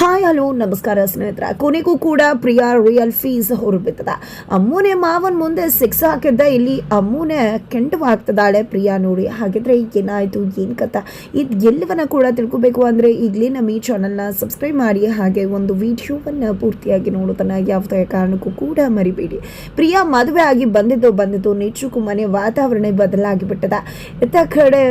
Hi, hello, ನಮಸ್ಕಾರ ಸ್ನೇಹಿತರ. ಕೊನೆಗೂ ಕೂಡ ಪ್ರಿಯಾ ರಿಯಲ್ ಫೀಸ್ ಹೊರಬಿತ್ತದ ಅಮ್ಮೂನೆ ಮಾವನ ಮುಂದೆ ಸಿಕ್ಸ್ ಹಾಕಿದ್ದ. ಇಲ್ಲಿ ಅಮ್ಮೂನೆ ಕೆಂಟವಾಗ್ತದಾಳೆ ಪ್ರಿಯಾ ನೋಡಿ, ಹಾಗಿದ್ರೆ ಏನಾಯ್ತು, ಏನು ಕಥ? ಇದು ಎಲ್ಲವನ್ನ ಕೂಡ ತಿಳ್ಕೊಬೇಕು ಅಂದ್ರೆ ಈಗಲೇ ನಮ್ಮ ಈ ಚಾನಲ್ನ ಸಬ್ಸ್ಕ್ರೈಬ್ ಮಾಡಿ, ಹಾಗೆ ಒಂದು ವಿಡಿಯೋವನ್ನ ಪೂರ್ತಿಯಾಗಿ ನೋಡೋದನ್ನ ಯಾವುದೇ ಕಾರಣಕ್ಕೂ ಕೂಡ ಮರಿಬೇಡಿ. ಪ್ರಿಯಾ ಮದುವೆ ಆಗಿ ಬಂದಿದ್ದು ಬಂದಿದ್ದು ನಿಜಕ್ಕೂ ಮನೆ ವಾತಾವರಣ ಬದಲಾಗಿ ಬಿಟ್ಟದ ಇತ್ತ ಕಡೆ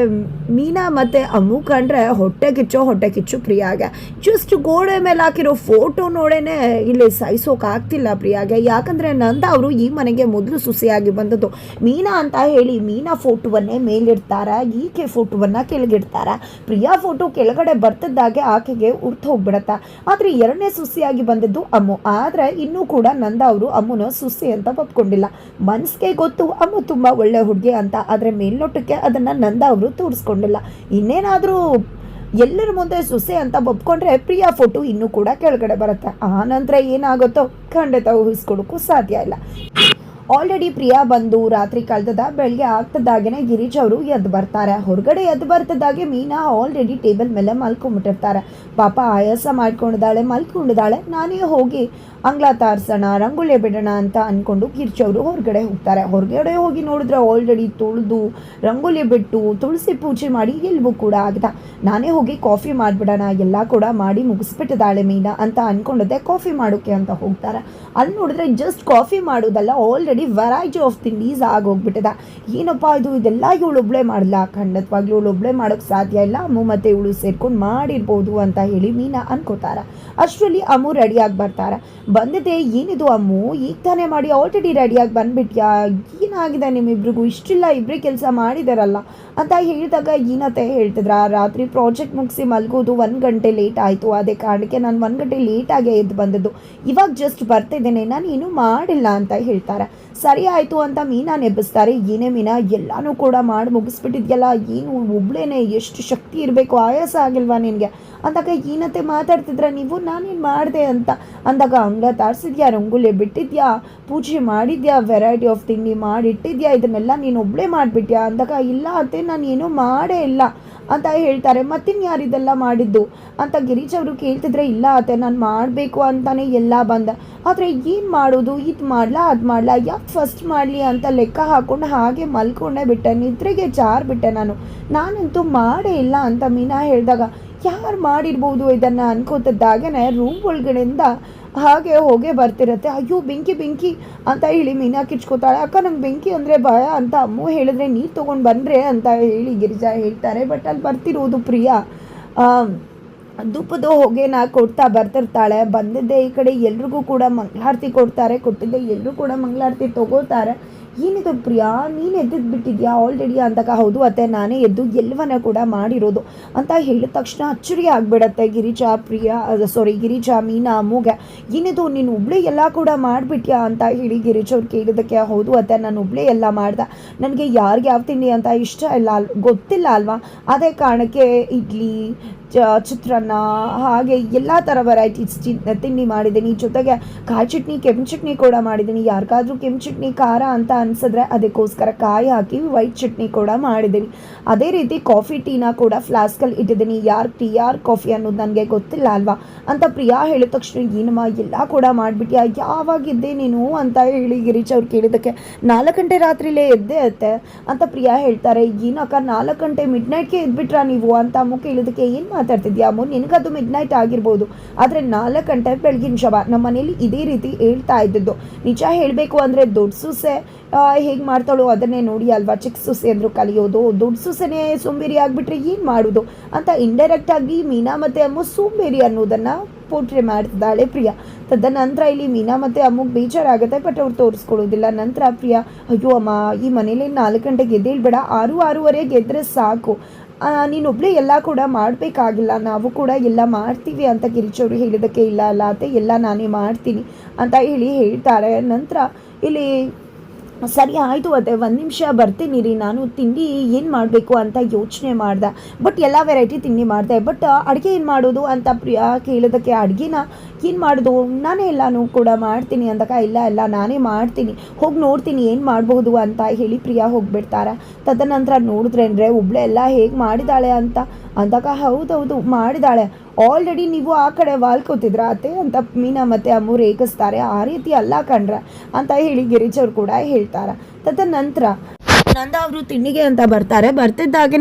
ಮೀನಾ ಮತ್ತೆ ಅಮ್ಮು ಕಂಡ್ರೆ ಹೊಟ್ಟೆ ಕಿಚ್ಚು ಹೊಟ್ಟೆ ಕಿಚ್ಚು ಪ್ರಿಯಾಗ. ಜಸ್ಟ್ ಗೋಡೆ ಮೇಲೆ ಹಾಕಿರೋ ಫೋಟೋ ನೋಡೇನೆ ಇಲ್ಲಿ ಸಹಿಸೋಕಾಗ್ತಿಲ್ಲ ಪ್ರಿಯಾಗೆ. ಯಾಕಂದರೆ ನಂದ ಅವರು ಈ ಮನೆಗೆ ಮೊದಲು ಸುಸಿಯಾಗಿ ಬಂದದ್ದು. ಮೀನಾ ಅಂತ ಹೇಳಿ ಮೀನಾ ಫೋಟೋವನ್ನೇ ಮೇಲಿಡ್ತಾರ, ಈಕೆ ಫೋಟೋವನ್ನು ಕೆಳಗಿಡ್ತಾರೆ. ಪ್ರಿಯಾ ಫೋಟೋ ಕೆಳಗಡೆ ಬರ್ತದ್ದಾಗೆ ಆಕೆಗೆ ಉರ್ತು ಹೋಗ್ಬಿಡತ್ತ. ಆದರೆ ಎರಡನೇ ಸುಸಿಯಾಗಿ ಬಂದದ್ದು ಅಮ್ಮು. ಆದರೆ ಇನ್ನೂ ಕೂಡ ನಂದ ಅವರು ಅಮ್ಮನ ಸುಸಿ ಅಂತ ಒಪ್ಕೊಂಡಿಲ್ಲ. ಮನಸ್ಸಿಗೆ ಗೊತ್ತು ಅಮ್ಮು ತುಂಬ ಒಳ್ಳೆ ಹುಡುಗಿ ಅಂತ, ಆದರೆ ಮೇಲ್ನೋಟಕ್ಕೆ ಅದನ್ನು ನಂದ ಅವರು ತೋರಿಸ್ಕೊಂಡಿಲ್ಲ. ಇನ್ನೇನಾದ್ರೂ ಎಲ್ಲರ ಮುಂದೆ ಸೊಸೆ ಅಂತ ಒಪ್ಕೊಂಡ್ರೆ ಪ್ರಿಯಾ ಫೋಟೋ ಇನ್ನೂ ಕೂಡ ಕೆಳಗಡೆ ಬರುತ್ತೆ. ಆ ನಂತರ ಏನಾಗುತ್ತೋ ಖಂಡಿತ ಊಹಿಸ್ಕೊಡೋಕ್ಕೂ ಸಾಧ್ಯ ಇಲ್ಲ. ಆಲ್ರೆಡಿ ಪ್ರಿಯಾ ಬಂದು ರಾತ್ರಿ ಕಳೆದದ ಬೆಳಗ್ಗೆ ಆಗ್ತದಾಗೇನೆ ಗಿರೀಶ್ ಅವರು ಎದ್ದು ಬರ್ತಾರೆ. ಹೊರಗಡೆ ಎದ್ದು ಬರ್ತದಾಗೆ ಮೀನಾ ಆಲ್ರೆಡಿ ಟೇಬಲ್ ಮೇಲೆ ಮಲ್ಕೊಂಡ್ಬಿಟ್ಟಿರ್ತಾರೆ ಪಾಪ ಆಯಾಸ ಮಾಡ್ಕೊಂಡಿದ್ದಾಳೆ, ಮಲ್ಕೊಂಡಿದ್ದಾಳೆ. ನಾನೇ ಹೋಗಿ ಅಂಗ್ಲ ತಾರ್ಸೋಣ, ರಂಗೋಲಿ ಬಿಡೋಣ ಅಂತ ಅನ್ಕೊಂಡು ಗಿರೀಶ್ ಅವರು ಹೊರಗಡೆ ಹೋಗ್ತಾರೆ. ಹೊರಗಡೆ ಹೋಗಿ ನೋಡಿದ್ರೆ ಆಲ್ರೆಡಿ ತುಳಿದು, ರಂಗೋಲಿ ಬಿಟ್ಟು, ತುಳಸಿ ಪೂಜೆ ಮಾಡಿ ಎಲ್ಲವೂ ಕೂಡ ಆಗ್ತಾ ನಾನೇ ಹೋಗಿ ಕಾಫಿ ಮಾಡಿಬಿಡೋಣ, ಎಲ್ಲ ಕೂಡ ಮಾಡಿ ಮುಗಿಸ್ಬಿಟ್ಟಿದ್ದಾಳೆ ಮೀನಾ ಅಂತ ಅಂದ್ಕೊಂಡಿದ್ದೆ ಕಾಫಿ ಮಾಡೋಕ್ಕೆ ಅಂತ ಹೋಗ್ತಾರೆ. ಅಲ್ಲಿ ನೋಡಿದ್ರೆ ಜಸ್ಟ್ ಕಾಫಿ ಮಾಡೋದಲ್ಲ ಆಲ್ರೆಡಿ ವೆರೈಟಿ ಆಫ್ ತಿಂಡೀಸ್ ಆಗೋಗ್ಬಿಟ್ಟಿದೆ. ಏನಪ್ಪ ಇದು? ಇದೆಲ್ಲ ಇವಳು ಒಬ್ಳೆ ಮಾಡಲ್ಲ ಖಂಡಿತವಾಗ್ಲೂ ಇವಳು ಒಬ್ಳೆ ಮಾಡೋಕೆ ಸಾಧ್ಯ ಇಲ್ಲ. ಅಮ್ಮು ಮತ್ತೆ ಇವಳು ಸೇರ್ಕೊಂಡು ಮಾಡಿರ್ಬೋದು ಅಂತ ಹೇಳಿ ಮೀನಾ ಅನ್ಕೋತಾರೆ. ಅಷ್ಟರಲ್ಲಿ ಅಮ್ಮು ರೆಡಿಯಾಗಿ ಬರ್ತಾರೆ. ಬಂದಿದೆ, ಏನಿದು ಅಮ್ಮು? ಈಗ ತಾನೇ ಮಾಡಿ ಆಲ್ರೆಡಿ ರೆಡಿಯಾಗಿ ಬಂದ್ಬಿಟ್ಯಾ? ಏನಾಗಿದೆ ನಿಮ್ಮಿಬ್ರಿಗೂ? ಇಷ್ಟಿಲ್ಲ ಇಬ್ಬರೇ ಕೆಲಸ ಮಾಡಿದಾರಲ್ಲ ಅಂತ ಹೇಳಿದಾಗ ಏನತ್ತೆ ಹೇಳ್ತಿದ್ರ. ರಾತ್ರಿ ಪ್ರಾಜೆಕ್ಟ್ ಮುಗಿಸಿ ಮಲಗೋದು ಒಂದು ಗಂಟೆ ಲೇಟ್ ಆಯಿತು. ಅದೇ ಕಾರಣಕ್ಕೆ ನಾನು ಒಂದು ಗಂಟೆ ಲೇಟಾಗೆ ಎದ್ದು ಬಂದದ್ದು. ಇವಾಗ ಜಸ್ಟ್ ಬರ್ತಿದ್ದೇನೆ. ನಾನು ಏನೂ ಮಾಡಿಲ್ಲ ಅಂತ ಹೇಳ್ತಾರೆ. ಸರಿ ಆಯಿತು ಅಂತ ಮೀನಾ ನೆಬ್ಬಿಸ್ತಾರೆ. ಏನೇ ಮೀನಾ, ಎಲ್ಲನೂ ಕೂಡ ಮಾಡಿ ಮುಗಿಸ್ಬಿಟ್ಟಿದ್ಯಲ್ಲ, ಏನು ಒಬ್ಳೇನೆ ಎಷ್ಟು ಶಕ್ತಿ ಇರಬೇಕು, ಆಯಾಸ ಆಗಿಲ್ವಾ ನಿನಗೆ? ಅಂದಾಗ ಏನತ್ತೆ ಮಾತಾಡ್ತಿದ್ರ ನೀವು, ನಾನೇನು ಮಾಡಿದೆ ಅಂತ? ಅಂದಾಗ ಅಂಗ ತಾರ್ಸಿದ್ಯಾ, ರಂಗೋಲಿ ಬಿಟ್ಟಿದ್ಯಾ, ಪೂಜೆ ಮಾಡಿದ್ಯಾ ವೆರೈಟಿ ಆಫ್ ತಿಂಡಿ ಮಾಡಿಟ್ಟಿದ್ಯಾ, ಇದನ್ನೆಲ್ಲ ನೀನು ಒಬ್ಳೇ ಮಾಡಿಬಿಟ್ಯಾ? ಅಂದಾಗ ಇಲ್ಲ ಅತ್ತೆ, ನಾನು ಏನೂ ಮಾಡೇ ಇಲ್ಲ. ಅಂತ ಹೇಳ್ತಾರೆ. ಮತ್ತಿನ್ ಯಾರು ಇದೆಲ್ಲ ಮಾಡಿದ್ದು? ಅಂತ ಗಿರೀಶ್ ಅವರು ಕೇಳ್ತಿದ್ರೆ, ಇಲ್ಲ ಅತ್ತೆ, ನಾನು ಮಾಡಬೇಕು ಅಂತಾನೆ ಎಲ್ಲ ಬಂದ. ಆದರೆ ಏನು ಮಾಡೋದು? ಇದು ಮಾಡ್ಲಾ, ಅದು ಮಾಡ್ಲಾ? ಯಾಕೆ ಫಸ್ಟ್ ಮಾಡಲಿ ಅಂತ ಲೆಕ್ಕ ಹಾಕೊಂಡು ಹಾಗೆ ಮಲ್ಕೊಂಡೇ ಬಿಟ್ಟೆ. ನಿದ್ರೆಗೆ ಜಾರ್ ಬಿಟ್ಟೆ ನಾನು. ನಾನಂತೂ ಮಾಡೇ ಇಲ್ಲ ಅಂತ ಮೀನಾ ಹೇಳಿದಾಗ, ಯಾರು ಮಾಡಿರ್ಬೋದು ಇದನ್ನು ಅನ್ಕೋತಿದ್ದಾಗೇ ರೂಮ್ ಒಳಗಡೆಯಿಂದ ಹಾಗೆ ಹೋಗೇ ಬರ್ತಿರತ್ತೆ. ಅಯ್ಯೋ, ಬೆಂಕಿ ಬೆಂಕಿ ಅಂತ ಹೇಳಿ ಮೀನಾ ಕಿಚ್ಕೋತಾಳೆ ಅಕ್ಕ, ನಂಗೆ ಬೆಂಕಿ ಅಂದರೆ ಭಯ ಅಂತ ಅಮ್ಮು ಹೇಳಿದ್ರೆ ನೀರು ತೊಗೊಂಡು ಬಂದ್ರೆ ಅಂತ ಹೇಳಿ ಗಿರಿಜಾ ಹೇಳ್ತಾರೆ. ಬಟ್ ಅಲ್ಲಿ ಬರ್ತಿರೋದು ಪ್ರಿಯಾ. ಧೂಪದ ಹೊಗೆನ ಕೊಡ್ತಾ ಬರ್ತಿರ್ತಾಳೆ. ಬಂದಿದ್ದೆ ಈ ಕಡೆ ಎಲ್ರಿಗೂ ಕೂಡ ಮಂಗಳಾರತಿ ಕೊಡ್ತಾರೆ. ಕೊಟ್ಟಿದ್ದೆ ಎಲ್ಲರೂ ಕೂಡ ಮಂಗಳಾರತಿ ತಗೋತಾರೆ. ಏನಿದು ಪ್ರಿಯಾ? ನೀನು ಎದ್ದಿದ್ದು ಬಿಟ್ಟಿದ್ಯಾ ಆಲ್ರೆಡಿ ಅಂದಾಗ? ಹೌದು ಅತ್ತೆ, ನಾನೇ ಎದ್ದು ಎಲ್ಲವನ್ನ ಕೂಡ ಮಾಡಿರೋದು ಅಂತ ಹೇಳಿದ ತಕ್ಷಣ ಅಚ್ಚರಿ ಆಗಿಬಿಡತ್ತೆ ಗಿರಿಜಾ, ಪ್ರಿಯಾ ಸಾರಿ ಗಿರಿಜಾ, ಮೀನಾ ಅಮ್ಮುಗೆ ಏನಿದು, ನೀನು ಒಬ್ಳೆ ಎಲ್ಲ ಕೂಡ ಮಾಡಿಬಿಟ್ಯಾ ಅಂತ ಹೇಳಿ ಗಿರಿಜ್ ಅವ್ರು ಕೇಳಿದ್ದಕ್ಕೆ ಹೌದು ಅತ್ತೆ, ನಾನು ಒಬ್ಳೆ ಎಲ್ಲ ಮಾಡ್ದೆ. ನನಗೆ ಯಾರಿಗೆ ಯಾವ ತಿಂಡಿ ಅಂತ ಇಷ್ಟ ಇಲ್ಲ ಗೊತ್ತಿಲ್ಲ ಅಲ್ವಾ? ಅದೇ ಕಾರಣಕ್ಕೆ ಇಡ್ಲಿ ಚಿತ್ರಾನ್ನ, ಹಾಗೆ ಎಲ್ಲ ಥರ ವೆರೈಟೀಸ್ ತಿಂಡಿ ಮಾಡಿದ್ದೀನಿ. ಜೊತೆಗೆ ಕಾಯಿ ಚಟ್ನಿ, ಕೆಂಪು ಚಟ್ನಿ ಕೂಡ ಮಾಡಿದ್ದೀನಿ. ಯಾರಿಗಾದ್ರೂ ಕೆಂಪು ಚಟ್ನಿ ಖಾರ ಅಂತ ಅನಿಸಿದ್ರೆ ಅದಕ್ಕೋಸ್ಕರ ಕಾಯಿ ಹಾಕಿ ವೈಟ್ ಚಟ್ನಿ ಕೂಡ ಮಾಡಿದ್ದೀನಿ. ಅದೇ ರೀತಿ ಕಾಫಿ ಟೀನ ಕೂಡ ಫ್ಲಾಸ್ಕಲ್ಲಿ ಇಟ್ಟಿದ್ದೀನಿ. ಯಾರು ಟೀ ಯಾರು ಕಾಫಿ ಅನ್ನೋದು ನನಗೆ ಗೊತ್ತಿಲ್ಲ ಅಲ್ವಾ? ಅಂತ ಪ್ರಿಯಾ ಹೇಳಿದ ತಕ್ಷಣ, ಏನಮ್ಮ, ಎಲ್ಲ ಕೂಡ ಮಾಡಿಬಿಟ್ಯಾ? ಯಾವಾಗಿದ್ದೆ ನೀನು? ಅಂತ ಹೇಳಿ ಗಿರೀಶ್ ಅವ್ರು ಕೇಳಿದ್ದಕ್ಕೆ, ನಾಲ್ಕು ಗಂಟೆ ರಾತ್ರಿಲೇ ಎದ್ದೆ ಅತ್ತೆ. ಅಂತ ಪ್ರಿಯಾ ಹೇಳ್ತಾರೆ, ಏನಕ್ಕ, ನಾಲ್ಕು ಗಂಟೆ ಮಿಡ್ ನೈಟ್ಗೆ ಎದ್ಬಿಟ್ರಾ ನೀವು? ಅಂತ ಅಮ್ಮ ಇಳಿದಕ್ಕೆ ಏನು ಮಾತಾಡ್ತಿದ್ಯಾ? ಅಮ್ಮ, ನಿನಗದು ಮಿಡ್ ನೈಟ್ ಆಗಿರ್ಬೋದು. ಆದರೆ ನಾಲ್ಕು ಗಂಟೆ ಬೆಳಗಿನ ಶವ. ನಮ್ಮ ಮನೇಲಿ ಇದೇ ರೀತಿ ಹೇಳ್ತಾ ಇದ್ದದ್ದು. ನಿಜ ಹೇಳಬೇಕು ಅಂದರೆ ದೊಡ್ಡ ಸೂಸೆ ಹೇಗೆ ಮಾಡ್ತಾಳೋ ಅದನ್ನೇ ನೋಡಿ ಅಲ್ವಾ ಚಿಕ್ಕ ಸೂಸೆ ಅಂದರು ಕಲಿಯೋದು. ದೊಡ್ಡ ಸೂಸೆನೇ ಸೋಂಬೇರಿ ಆಗಿಬಿಟ್ರೆ ಏನು ಮಾಡೋದು? ಅಂತ ಇಂಡೈರೆಕ್ಟ್ ಆಗಿ ಮೀನಾ ಮತ್ತು ಅಮ್ಮ ಸೋಂಬೇರಿ ಅನ್ನೋದನ್ನು ಪೋಟ್ರೆ ಮಾಡ್ತಿದ್ದಾಳೆ ಪ್ರಿಯಾ. ತದನಂತರ ಇಲ್ಲಿ ಮೀನಾ ಮತ್ತು ಅಮ್ಮಗೆ ಬೇಜಾರಾಗುತ್ತೆ ಬಟ್ ಅವ್ರು ತೋರಿಸ್ಕೊಳ್ಳೋದಿಲ್ಲ. ನಂತರ ಪ್ರಿಯಾ, ಅಯ್ಯೋ ಅಮ್ಮ, ಈ ಮನೇಲಿ ನಾಲ್ಕು ಗಂಟೆಗೆ ಎದ್ದೇಳ್ಬೇಡ. ಆರು, ಆರೂವರೆಗೆ ಎದ್ರೆ ಸಾಕು. ನೀನೊಬ್ಬಳೇ ಎಲ್ಲ ಕೂಡ ಮಾಡಬೇಕಾಗಿಲ್ಲ. ನಾವು ಕೂಡ ಎಲ್ಲ ಮಾಡ್ತೀವಿ ಅಂತ ಕಿರಿಚೋರು ಹೇಳಿದ್ದಕ್ಕೆ ಇಲ್ಲ ಅಲ್ಲ ಅತ್ತೆ, ಎಲ್ಲ ನಾನೇ ಮಾಡ್ತೀನಿ ಅಂತ ಹೇಳಿ ಹೇಳ್ತಾರೆ. ನಂತರ ಇಲ್ಲಿ ಸರಿ ಆಯಿತು ಅದೇ ಒಂದು ನಿಮಿಷ ಬರ್ತೀನಿ ರೀ, ನಾನು ತಿಂಡಿ ಏನು ಮಾಡಬೇಕು ಅಂತ ಯೋಚನೆ ಮಾಡಿದೆ. ಬಟ್ ಎಲ್ಲ ವೆರೈಟಿ ತಿಂಡಿ ಮಾಡಿದೆ. ಬಟ್ ಅಡುಗೆ ಏನು ಮಾಡೋದು ಅಂತ ಪ್ರಿಯಾ ಕೇಳೋದಕ್ಕೆ ಅಡುಗೆನ ಏನು ಮಾಡೋದು? ನಾನೇ ಎಲ್ಲನೂ ಕೂಡ ಮಾಡ್ತೀನಿ ಅಂದಾಗ, ಇಲ್ಲ ಇಲ್ಲ, ನಾನೇ ಮಾಡ್ತೀನಿ. ಹೋಗಿ ನೋಡ್ತೀನಿ ಏನು ಮಾಡಬಹುದು ಅಂತ ಹೇಳಿ ಪ್ರಿಯಾ ಹೋಗಿಬಿಡ್ತಾರೆ. ತದನಂತರ ನೋಡಿದ್ರೆ ಅಂದರೆ ಒಬ್ಳೆ ಎಲ್ಲ ಹೇಗೆ ಮಾಡಿದಾಳೆ ಅಂತ ಅಂದಾಗ ಹೌದೌದು ಮಾಡಿದಾಳೆ. ಆಲ್ರೆಡಿ ನೀವು ಆ ಕಡೆ ವಾಲ್ಕೋತಿದ್ರ ಅತ್ತೆ? ಅಂತ ಮೀನಾ ಮತ್ತೆ ಅಮ್ಮು ರೇಗಿಸ್ತಾರೆ. ಆ ರೀತಿ ಅಲ್ಲ ಕಂಡ್ರೆ ಅಂತ ಹೇಳಿ ಗಿರೀಶ್ ಅವ್ರು ಕೂಡ ಹೇಳ್ತಾರೆ. ತದನಂತರ ನಂದ ಅವರು ತಿಂಡಿಗೆ ಅಂತ ಬರ್ತಾರೆ. ಬರ್ತಿದ್ದಾಗೇ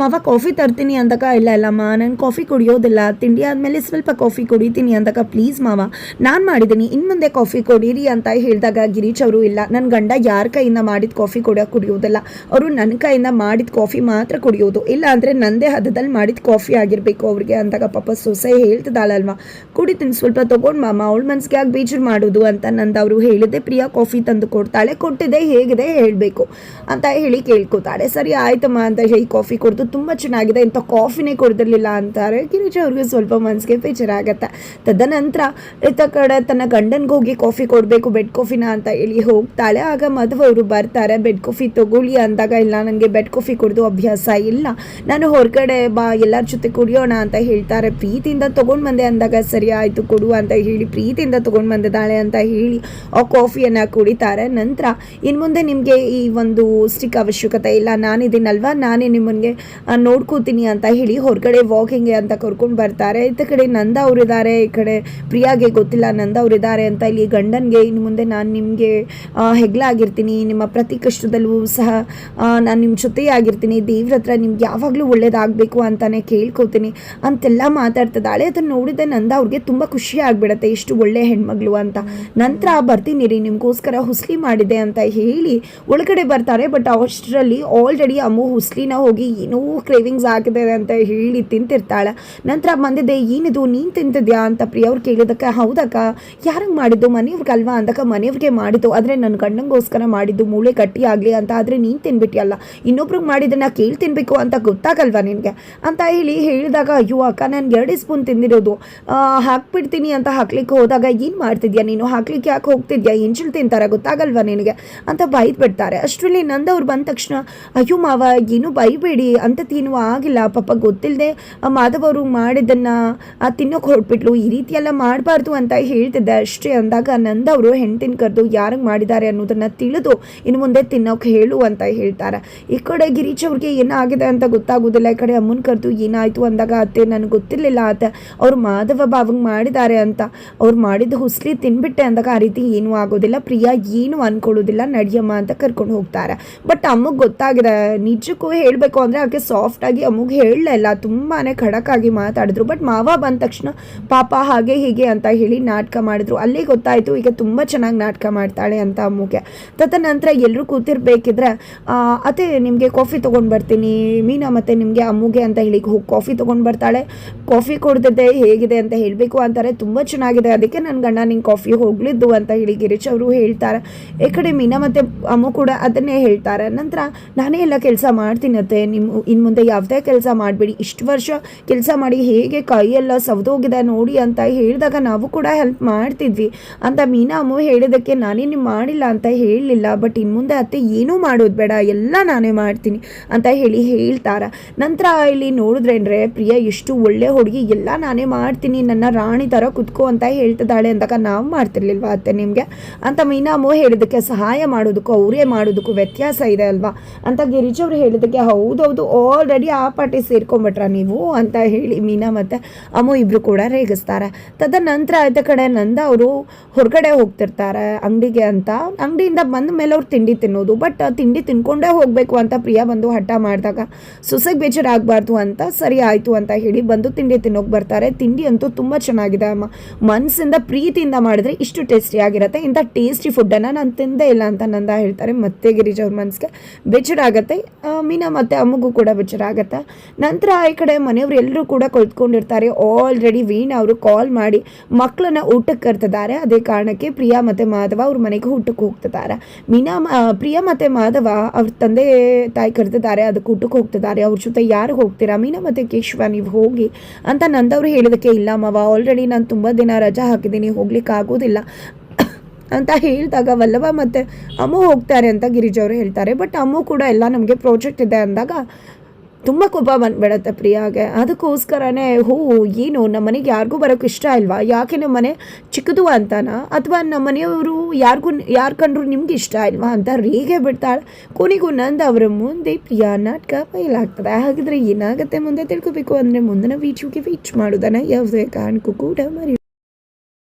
ಮಾವ ಕಾಫಿ ತರ್ತೀನಿ ಅಂತಕ ಇಲ್ಲ ಇಲ್ಲಮ್ಮ ನಾನು ಕಾಫಿ ಕುಡಿಯೋದಿಲ್ಲ. ತಿಂಡಿ ಆದಮೇಲೆ ಸ್ವಲ್ಪ ಕಾಫಿ ಕುಡಿತೀನಿ ಅಂತಕ ಪ್ಲೀಸ್ ಮಾವ. ನಾನು ಮಾಡಿದ್ದೀನಿ. ಇನ್ನು ಮುಂದೆ ಕಾಫಿ ಕೊಡೀರಿ ಅಂತ ಹೇಳಿದಾಗ ಗಿರೀಶ್ ಅವರು ಇಲ್ಲ. ನನ್ನ ಗಂಡ ಯಾರ ಕೈಯಿಂದ ಮಾಡಿದ ಕಾಫಿ ಕೂಡ, ಕುಡಿಯೋದಿಲ್ಲ. ಅವರು ನನ್ನ ಕೈಯಿಂದ ಮಾಡಿದ ಕಾಫಿ ಮಾತ್ರ ಕುಡಿಯೋದು. ಇಲ್ಲ ಅಂದರೆ ನಂದೇ ಹದದಲ್ಲಿ ಮಾಡಿದ ಕಾಫಿ ಆಗಿರಬೇಕು ಅವ್ರಿಗೆ ಅಂದಾಗ ಪಾಪ ಸೊಸೆ ಹೇಳ್ತಿದ್ದಾಳಲ್ವಾ. ಕುಡಿತೀನಿ, ಸ್ವಲ್ಪ ತೊಗೊಂಡು ಮಾಮ. ಅವಳ ಮನಸ್ಸಿಗೆ ಯಾಕೆ ಬೇಜಾರು ಮಾಡೋದು? ಅಂತ ನಂದು ಅವರು ಹೇಳಿದ್ದೆ. ಪ್ರಿಯಾ ಕಾಫಿ ತಂದು ಕೊಡ್ತಾಳೆ ಕೊಟ್ಟಿದೆ, ಹೇಗಿದೆ ಹೇಳಬೇಕು. ಅಂತ ಹೇಳಿ ಕೇಳ್ಕೊತಾರೆ. ಸರಿ, ಆಯ್ತಮ್ಮ ಅಂತ ಹೇಳಿ ಕಾಫಿ ಕೊಡ್ತು ತುಂಬ ಚೆನ್ನಾಗಿದೆ. ಇಂಥ ಕಾಫಿನೇ ಕೊಡ್ತಿರ್ಲಿಲ್ಲ ಅಂತಾರೆ. ಗಿರೀಶ್ ಅವ್ರಿಗೆ ಸ್ವಲ್ಪ ಮನಸ್ಸಿಗೆ ಬೇಜಾರಾಗತ್ತೆ ತದನಂತರ ಇತ್ತ ಕಡೆ ತನ್ನ ಗಂಡನಿಗೆ ಹೋಗಿ ಕಾಫಿ ಕೊಡಬೇಕು ಬೆಡ್ ಕಾಫಿನ ಅಂತ ಹೇಳಿ ಹೋಗ್ತಾಳೆ. ಆಗ ಮದುವೆ ಅವರು ಬರ್ತಾರೆ. ಬೆಡ್ ಕಾಫಿ ತಗೊಳ್ಳಿ ಅಂದಾಗ, ಇಲ್ಲ ನನಗೆ ಬೆಡ್ ಕಾಫಿ ಕುಡಿದು ಅಭ್ಯಾಸ ಇಲ್ಲ. ನಾನು ಹೊರಗಡೆ ಬಾ, ಎಲ್ಲರ ಜೊತೆ ಕುಡಿಯೋಣ ಅಂತ ಹೇಳ್ತಾರೆ. ಪ್ರೀತಿಯಿಂದ ತೊಗೊಂಡು ಬಂದೆ ಅಂದಾಗ, ಸರಿ, ಆಯಿತು, ಕೊಡು ಅಂತ ಹೇಳಿ, ಪ್ರೀತಿಯಿಂದ ತೊಗೊಂಡು ಬಂದಿದ್ದಾಳೆ ಅಂತ ಹೇಳಿ ಆ ಕಾಫಿಯನ್ನು ಕುಡಿತಾರೆ. ನಂತರ ಇನ್ನು ಮುಂದೆ ನಿಮಗೆ ಈ ಒಂದು ಸ್ಟಿಕ್ ಅವಶ್ಯಕತೆ ಇಲ್ಲ. ನಾನಿದ್ದೀನಲ್ವಾ? ನಾನೇ ನಿಮ್ಮನಿಗೆ ನೋಡ್ಕೋತೀನಿ ಅಂತ ಹೇಳಿ ಹೊರಗಡೆ ವಾಕಿಂಗ್ಗೆ ಅಂತ ಕರ್ಕೊಂಡು ಬರ್ತಾರೆ. ಈ ಕಡೆ ನಂದ ಅವರಿದ್ದಾರೆ, ಈ ಕಡೆ ಪ್ರಿಯಾಗೆ ಗೊತ್ತಿಲ್ಲ ನಂದ ಅವರಿದ್ದಾರೆ ಅಂತ ಇಲ್ಲಿ ಗಂಡನಿಗೆ ಇನ್ನು ಮುಂದೆ ನಾನು ನಿಮಗೆ ಹೆಗ್ಲಾಗಿರ್ತೀನಿ ನಿಮ್ಮ ಪ್ರತಿ ಕಷ್ಟದಲ್ಲೂ ಸಹ ನಾನು ನಿಮ್ಮ ಜೊತೆಯಾಗಿರ್ತೀನಿ ದೇವ್ರ ಹತ್ರ ನಿಮ್ಗೆ ಯಾವಾಗಲೂ ಒಳ್ಳೇದಾಗಬೇಕು ಅಂತಾನೆ ಕೇಳ್ಕೊತೀನಿ. ಅಂತೆಲ್ಲ ಮಾತಾಡ್ತಿದ್ದಾಳೆ. ಅದನ್ನು ನೋಡಿದ ನಂದ ಅವ್ರಿಗೆ ತುಂಬ ಖುಷಿ ಆಗಿಬಿಡತ್ತೆ. ಇಷ್ಟು ಒಳ್ಳೆ ಹೆಣ್ಮಗಳು ಅಂತ. ನಂತರ ಬರ್ತೀನಿ ರೀ, ನಿಮಗೋಸ್ಕರ ಹುಸ್ಲಿ ಮಾಡಿದೆ ಅಂತ ಹೇಳಿ ಒಳಗಡೆ ಬರ್ತಾರೆ. ಬಟ್ ಅಷ್ಟರಲ್ಲಿ ಆಲ್ರೆಡಿ ಅಮ್ಮು ಹುಸ್ಲಿನ ಹೋಗಿ ಏನೋ ಕ್ರೇವಿಂಗ್ಸ್ ಆಗಿದೆ ಅಂತ ಹೇಳಿ ತಿಂತಿರ್ತಾಳೆ. ನಂತರ ಬಂದಿದ್ದೆ, ಏನಿದು, ನೀನು ತಿಂತಿದ್ಯಾ? ಅಂತ ಪ್ರಿಯ ಅವ್ರು ಕೇಳಿದಕ್ಕೆ, ಹೌದಕ್ಕ, ಯಾರಂಗೆ ಮಾಡಿದ್ದು? ಮನೆಯವ್ರಿಗಲ್ವಾ ಅಂದಕ್ಕ, ಮನೆಯವ್ರಿಗೆ ಮಾಡಿದ್ದು. ಆದರೆ ನನ್ನ ಗಂಡಂಗೋಸ್ಕರ ಮಾಡಿದ್ದು ಮೂಳೆ ಕಟ್ಟಿ ಆಗಲಿ ಅಂತ, ಆದರೆ ನೀನು ತಿನ್ಬಿಟ್ಟಿಯಲ್ಲ ಇನ್ನೊಬ್ರಿಗೆ ಮಾಡಿದ್ದನ್ನು ಕೇಳಿ ತಿನ್ಬೇಕು ಅಂತ ಗೊತ್ತಾಗಲ್ವಾ ನಿನಗೆ? ಅಂತ ಹೇಳಿ ಹೇಳಿದಾಗ, ಅಯ್ಯೋ, ಅಕ್ಕ, ನಾನು ಎರಡು ಸ್ಪೂನ್ ತಿಂದಿರೋದು. ಹಾಕ್ಬಿಡ್ತೀನಿ ಅಂತ ಹಾಕ್ಲಿಕ್ಕೆ ಹೋದಾಗ ಏನು ಮಾಡ್ತಿದ್ಯಾ ನೀನು? ಹಾಕ್ಲಿಕ್ಕೆ ಯಾಕೆ ಹೋಗ್ತಿದ್ಯಾ? ಎಂಚಲ್ ತಿಂತಾರೆ ಗೊತ್ತಾಗಲ್ವಾ ನಿನಗೆ? ಅಂತ ಬೈದ್ಬಿಡ್ತಾರೆ. ಬಿಡ್ತಾರೆ ಅಷ್ಟರಲ್ಲಿ ನಂದವ್ರು ಬಂದ ತಕ್ಷಣ, ಅಯ್ಯೋ ಮಾವ, ಏನು ಬೈಬೇಡಿ, ಅಂತ ತಿನ್ನುವ ಆಗಿಲ್ಲ, ಪಾಪ ಗೊತ್ತಿಲ್ಲದೆ ಮಾಧವ್ ಅವರು ಮಾಡಿದ್ದನ್ನು, ಆ ತಿನ್ನೋಕೆ ಹೊರಟ್ಬಿಟ್ಲು, ಈ ರೀತಿ ಎಲ್ಲ ಮಾಡಬಾರ್ದು ಅಂತ ಹೇಳ್ತಿದ್ದೆ. ಅಷ್ಟೇ ಅಂದಾಗ ನಂದವರು ಹೆಂಡ್ತಿನ ಕರೆದು ಯಾರಿಗೆ ಮಾಡಿದ್ದಾರೆ ಅನ್ನೋದನ್ನ ತಿಳಿದು ಇನ್ನು ಮುಂದೆ ತಿನ್ನೋಕೆ ಹೇಳು ಅಂತ ಹೇಳ್ತಾರೆ. ಈ ಕಡೆ ಗಿರೀಶ್ ಅವ್ರಿಗೆ ಏನಾಗಿದೆ ಅಂತ ಗೊತ್ತಾಗೋದಿಲ್ಲ, ಈ ಕಡೆ ಅಮ್ಮನ ಕರೆದು ಏನಾಯಿತು ಅಂದಾಗ, ಅತ್ತೆ, ನನಗೆ ಗೊತ್ತಿರಲಿಲ್ಲ ಅತ್ತೆ, ಅವ್ರು ಮಾಧವ ಬಾವಂಗೆ ಮಾಡಿದ್ದಾರೆ ಅಂತ, ಅವ್ರು ಮಾಡಿದ ಹುಸ್ಲಿ ತಿನ್ಬಿಟ್ಟೆ ಅಂದಾಗ ಆ ರೀತಿ ಏನೂ ಆಗೋದಿಲ್ಲ, ಪ್ರಿಯಾ ಏನು ಅನ್ಕೊಳ್ಳೋದಿಲ್ಲ, ನಡಿಯಮ್ಮ ಅಂತ ಕರ್ಕೊಂಡು ಹೋಗ್ತಾರೆ. ಬಟ್ ಅಮ್ಮಗೆ ಗೊತ್ತಾಗಿದೆ ನಿಜಕ್ಕೂ ಹೇಳಬೇಕು ಅಂದರೆ ಆಕೆ ಸಾಫ್ಟಾಗಿ ಅಮ್ಮಗೆ ಹೇಳಲಿಲ್ಲ ತುಂಬಾ ಖಡಕ್ಕಾಗಿ ಮಾತಾಡಿದ್ರು. ಬಟ್ ಮಾವ ಬಂದ ತಕ್ಷಣ, ಪಾಪ ಹಾಗೆ ಹೀಗೆ ಅಂತ ಹೇಳಿ ನಾಟಕ ಮಾಡಿದ್ರು. ಅಲ್ಲಿ ಗೊತ್ತಾಯಿತು ಈಗ ತುಂಬ ಚೆನ್ನಾಗಿ ನಾಟಕ ಮಾಡ್ತಾಳೆ ಅಂತ ಅಮ್ಮಗೆ. ತದನಂತರ ಎಲ್ಲರೂ ಕೂತಿರ್ಬೇಕಿದ್ರೆ ಅತ್ತೆ, ನಿಮಗೆ ಕಾಫಿ ತೊಗೊಂಡು ಬರ್ತೀನಿ. ಮೀನಾ ಮತ್ತೆ ನಿಮಗೆ ಅಮ್ಮಗೆ ಅಂತ ಹೇಳಿ ಹೋಗಿ ಕಾಫಿ ತೊಗೊಂಡು ಬರ್ತಾಳೆ. ಕಾಫಿ ಕೊಡ್ದಿದ್ದೆ, ಹೇಗಿದೆ ಅಂತ ಹೇಳಬೇಕು ಅಂತಾರೆ. ತುಂಬ ಚೆನ್ನಾಗಿದೆ. ಅದಕ್ಕೆ ನನ್ನ ಗಂಡ ನಿಂಗೆ ಕಾಫಿ ಹೋಗ್ಲಿದ್ದು ಅಂತ ಹೇಳಿ ಗಿರೀಶ್ ಅವರು ಹೇಳ್ತಾರೆ. ಈ ಕಡೆ ಮೀನಾ ಮತ್ತು ಅಮ್ಮು ಕೂಡ ಅದನ್ನೇ ಹೇಳ್ತಾರೆ. ನಂತರ ನಾನೇ ಎಲ್ಲ ಕೆಲಸ ಮಾಡ್ತೀನತ್ತೆ ನಿಮ್ಮ ಇನ್ನು ಮುಂದೆ ಯಾವುದೇ ಕೆಲಸ ಮಾಡಬೇಡಿ. ಇಷ್ಟು ವರ್ಷ ಕೆಲಸ ಮಾಡಿ ಹೇಗೆ ಕೈಯೆಲ್ಲ ಸವದೋಗಿದೆ ನೋಡಿ ಅಂತ ಹೇಳಿದಾಗ ನಾವು ಕೂಡ ಹೆಲ್ಪ್ ಮಾಡ್ತಿದ್ವಿ. ಅಂತ ಮೀನಾ ಹೇಳಿದಕ್ಕೆ ಹೇಳಿದ್ದಕ್ಕೆ ನಾನೇನು ಮಾಡಿಲ್ಲ ಅಂತ ಹೇಳಲಿಲ್ಲ. ಬಟ್ ಇನ್ನು ಮುಂದೆ ಅತ್ತೆ ಏನೂ ಮಾಡೋದು ಬೇಡ. ಎಲ್ಲ ನಾನೇ ಮಾಡ್ತೀನಿ ಅಂತ ಹೇಳಿ ಹೇಳ್ತಾರೆ. ನಂತರ ಇಲ್ಲಿ ನೋಡಿದ್ರೇನ್ರೆ ಪ್ರಿಯ ಎಷ್ಟು ಒಳ್ಳೆ ಹುಡುಗಿ. ಎಲ್ಲ ನಾನೇ ಮಾಡ್ತೀನಿ. ನನ್ನ ರಾಣಿ ಥರ ಕುತ್ಕೋ ಅಂತ ಹೇಳ್ತಿದ್ದಾಳೆ ಅಂದಾಗ ನಾವು ಮಾಡ್ತಿರ್ಲಿಲ್ವಾ ಅತ್ತೆ ನಿಮಗೆ? ಅಂತ ಮೀನಾ ಅಮ್ಮು ಸಹಾಯ ಮಾಡೋದಕ್ಕೂ ಅವರೇ ಮಾಡೋದಕ್ಕೂ ವ್ಯತ್ಯಾಸ ಇದೆ ಅಲ್ವಾ? ಅಂತ ಗಿರೀಶ್ ಅವರು ಹೇಳಿದಕ್ಕೆ ಹೌದೌದು ಆಲ್ರೆಡಿ ಆ ಪಾರ್ಟಿ ಸೇರ್ಕೊಂಬಿಟ್ರ ನೀವು? ಅಂತ ಹೇಳಿ ಮೀನಾ ಮತ್ತು ಅಮ್ಮು ಇಬ್ಬರು ಕೂಡ ರೇಗಿಸ್ತಾರೆ. ತದನಂತರ ಆಯ್ತ ಕಡೆ ನಂದ ಅವರು ಹೊರಗಡೆ ಹೋಗ್ತಿರ್ತಾರೆ ಅಂಗಡಿಗೆ ಅಂತ. ಅಂಗಡಿಯಿಂದ ಬಂದ ಮೇಲೆ ಅವ್ರು ತಿಂಡಿ ತಿನ್ನೋದು ಬಟ್ ತಿಂಡಿ ತಿನ್ಕೊಂಡೇ ಹೋಗಬೇಕು ಅಂತ ಪ್ರಿಯಾ ಬಂದು ಹಠ ಮಾಡಿದಾಗ, ಸೊಸೆಗೆ ಬೇಜಾರಾಗಬಾರ್ದು ಅಂತ ಸರಿ ಆಯಿತು ಅಂತ ಹೇಳಿ ಬಂದು ತಿಂಡಿ ತಿನ್ನೋಕೆ ಬರ್ತಾರೆ. ತಿಂಡಿ ಅಂತೂ ತುಂಬ ಚೆನ್ನಾಗಿದೆ ಅಮ್ಮ. ಮನಸ್ಸಿಂದ ಪ್ರೀತಿಯಿಂದ ಮಾಡಿದ್ರೆ ಇಷ್ಟು ಟೇಸ್ಟಿ ಆಗಿರುತ್ತೆ. ಇಂಥ ಟೇಸ್ಟಿ ಫುಡ್ಡನ್ನು ನಾನು ತಿಂದೇ ಇಲ್ಲ ಅಂತ ನಂದ ಹೇಳ್ತಾರೆ ಮತ್ತೆ ಗಿರಿಜ್ ಅವ್ರ ಮನಸ್ಸಿಗೆ ಬೆಚ್ಚರಾಗತ್ತೆ ಮೀನಾ ಮತ್ತು ಅಮ್ಮಗೂ ಕೂಡ ಬೆಚ್ಚರಾಗತ್ತೆ ನಂತರ ಈ ಕಡೆ ಮನೆಯವರು ಎಲ್ಲರೂ ಕೂಡ ಕೊಳ್ತ್ಕೊಂಡಿರ್ತಾರೆ ಆಲ್ರೆಡಿ ವೀಣಾ ಅವರು ಕಾಲ್ ಮಾಡಿ ಮಕ್ಕಳನ್ನ ಊಟಕ್ಕೆ ಕರ್ತಿದ್ದಾರೆ. ಅದೇ ಕಾರಣಕ್ಕೆ ಪ್ರಿಯಾ ಮತ್ತು ಮಾಧವ ಅವ್ರ ಮನೆಗೆ ಊಟಕ್ಕೆ ಹೋಗ್ತಿದ್ದಾರೆ. ಮೀನಾ ಪ್ರಿಯಾ ಮತ್ತು ಮಾಧವ ಅವ್ರ ತಂದೆ ತಾಯಿ ಕರೆದಿದ್ದಾರೆ. ಅದಕ್ಕೆ ಊಟಕ್ಕೆ ಹೋಗ್ತಿದ್ದಾರೆ. ಅವ್ರ ಜೊತೆ ಯಾರು ಹೋಗ್ತೀರಾ? ಮೀನಾ ಮತ್ತು ಕೇಶವ, ನೀವು ಹೋಗಿ ಅಂತ ನಂದವ್ರು ಹೇಳಿದಕ್ಕೆ ಇಲ್ಲ ಮಾವ. ಆಲ್ರೆಡಿ ನಾನು ತುಂಬ ದಿನ ರಜಾ ಹಾಕಿದ್ದೀನಿ. ಹೋಗ್ಲಿಕ್ಕೆ ಆಗೋದಿಲ್ಲ ಅಂತ ಹೇಳಿದಾಗ ವಲ್ಲಭ ಮತ್ತು ಅಮ್ಮು ಹೋಗ್ತಾರೆ ಅಂತ ಗಿರಿಜವರು ಹೇಳ್ತಾರೆ. ಬಟ್ ಅಮ್ಮು ಕೂಡ ಎಲ್ಲ ನಮಗೆ ಪ್ರಾಜೆಕ್ಟ್ ಇದೆ ಅಂದಾಗ ತುಂಬ ಕೋಪ ಬಂದ್ಬಿಡತ್ತೆ ಪ್ರಿಯಾಗೆ. ಅದಕ್ಕೋಸ್ಕರನೇ ಹೂ, ಏನು, ನಮ್ಮ ಮನೆಗೆ ಯಾರಿಗೂ ಬರೋಕ್ಕೆ ಇಷ್ಟ ಇಲ್ವಾ? ಯಾಕೆ ನಮ್ಮ ಮನೆ ಚಿಕ್ಕದು ಅಂತನಾ? ಅಥವಾ ನಮ್ಮ ಮನೆಯವರು ಯಾರಿಗೂ, ಯಾರು ಕಂಡ್ರು ನಿಮ್ಗೆ ಇಷ್ಟ ಇಲ್ವಾ ಅಂತ ರೀಗೆ ಬಿಡ್ತಾಳೆ. ಕೊನೆಗೂ ನಂದು ಅವರ ಮುಂದೆ ಪ್ರಿಯಾ ನಾಟಕ ಫೈಲಾಗ್ತದೆ ಹಾಗಿದ್ರೆ ಏನಾಗುತ್ತೆ ಮುಂದೆ ತಿಳ್ಕೊಬೇಕು ಅಂದರೆ ಮುಂದಿನ ವೀಚುಗೆ ವೀಚ್ ಮಾಡೋದನ್ನು ಯಾವುದೇ ಕಾರಣಕ್ಕೂ ಕೂಡ ಮರಿ